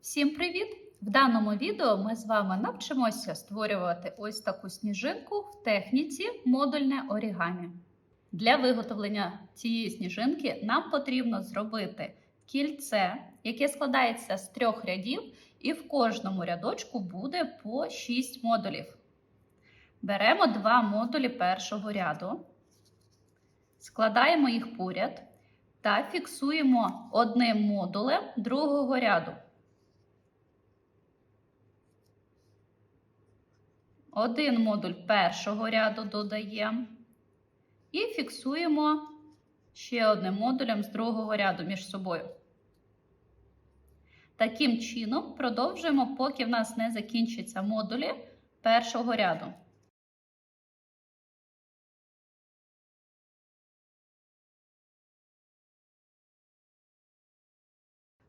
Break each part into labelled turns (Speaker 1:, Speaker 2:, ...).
Speaker 1: Всім привіт! В даному відео ми з вами навчимося створювати ось таку сніжинку в техніці модульне орігамі. Для виготовлення цієї сніжинки нам потрібно зробити кільце, яке складається з трьох рядів, і в кожному рядочку буде по 6 модулів. Беремо два модулі першого ряду, складаємо їх поряд та фіксуємо одним модулем другого ряду. Один модуль першого ряду додаємо і фіксуємо ще одним модулем з другого ряду між собою. Таким чином продовжуємо, поки в нас не закінчаться модулі першого ряду.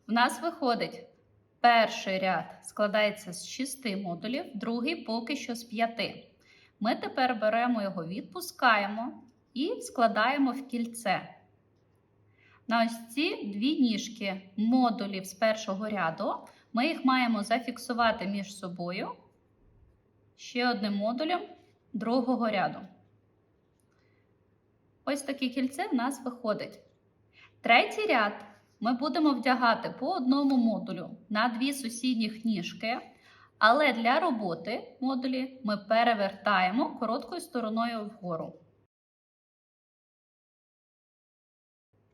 Speaker 1: В нас виходить перший ряд складається з 6 модулів, другий поки що з 5. Ми тепер беремо його, відпускаємо і складаємо в кільце. На ось ці дві ніжки модулів з першого ряду ми їх маємо зафіксувати між собою ще одним модулем другого ряду. Ось таке кільце в нас виходить. Третій ряд ми будемо вдягати по одному модулю на дві сусідніх ніжки, але для роботи модулі ми перевертаємо короткою стороною вгору.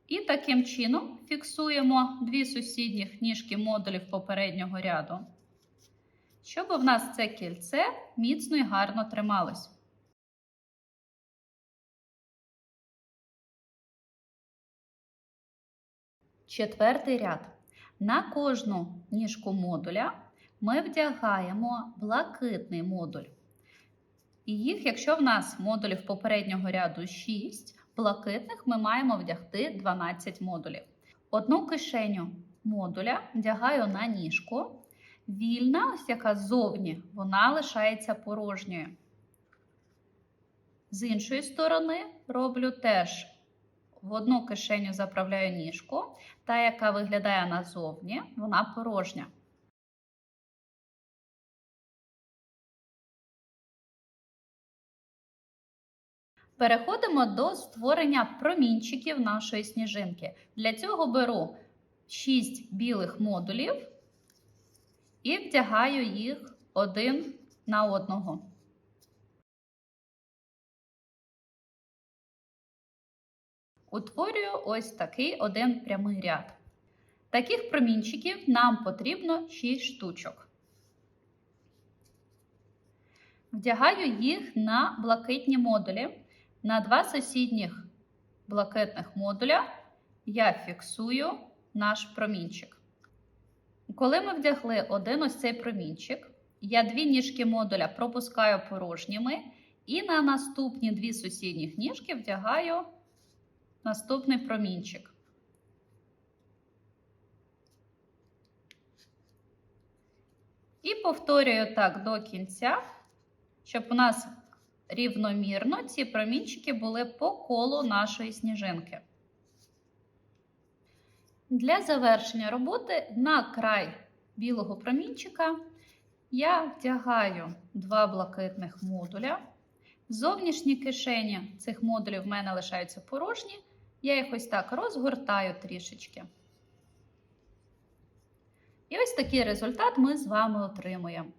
Speaker 1: І таким чином фіксуємо дві сусідніх ніжки модулів попереднього ряду, щоб в нас це кільце міцно і гарно трималось. Четвертий ряд. На кожну ніжку модуля ми вдягаємо блакитний модуль. І їх, якщо в нас модулів попереднього ряду 6, блакитних ми маємо вдягти 12 модулів. Одну кишеню модуля вдягаю на ніжку. Вільна, ось яка ззовні, вона лишається порожньою. З іншої сторони роблю теж в одну кишеню заправляю ніжку, та, яка виглядає назовні, вона порожня. Переходимо до створення промінчиків нашої сніжинки. Для цього беру 6 білих модулів і вдягаю їх один на одного. Утворюю ось такий один прямий ряд. Таких промінчиків нам потрібно 6 штучок. Вдягаю їх на блакитні модулі. На два сусідніх блакитних модуля я фіксую наш промінчик. Коли ми вдягли один ось цей промінчик, я дві ніжки модуля пропускаю порожніми, і на наступні дві сусідніх ніжки вдягаю наступний промінчик. І повторюю так до кінця, щоб у нас рівномірно ці промінчики були по колу нашої сніжинки. Для завершення роботи на край білого промінчика я вдягаю два блакитних модуля. Зовнішні кишені цих модулів в мене лишаються порожні. Я їх ось так розгортаю трішечки. І ось такий результат ми з вами отримуємо.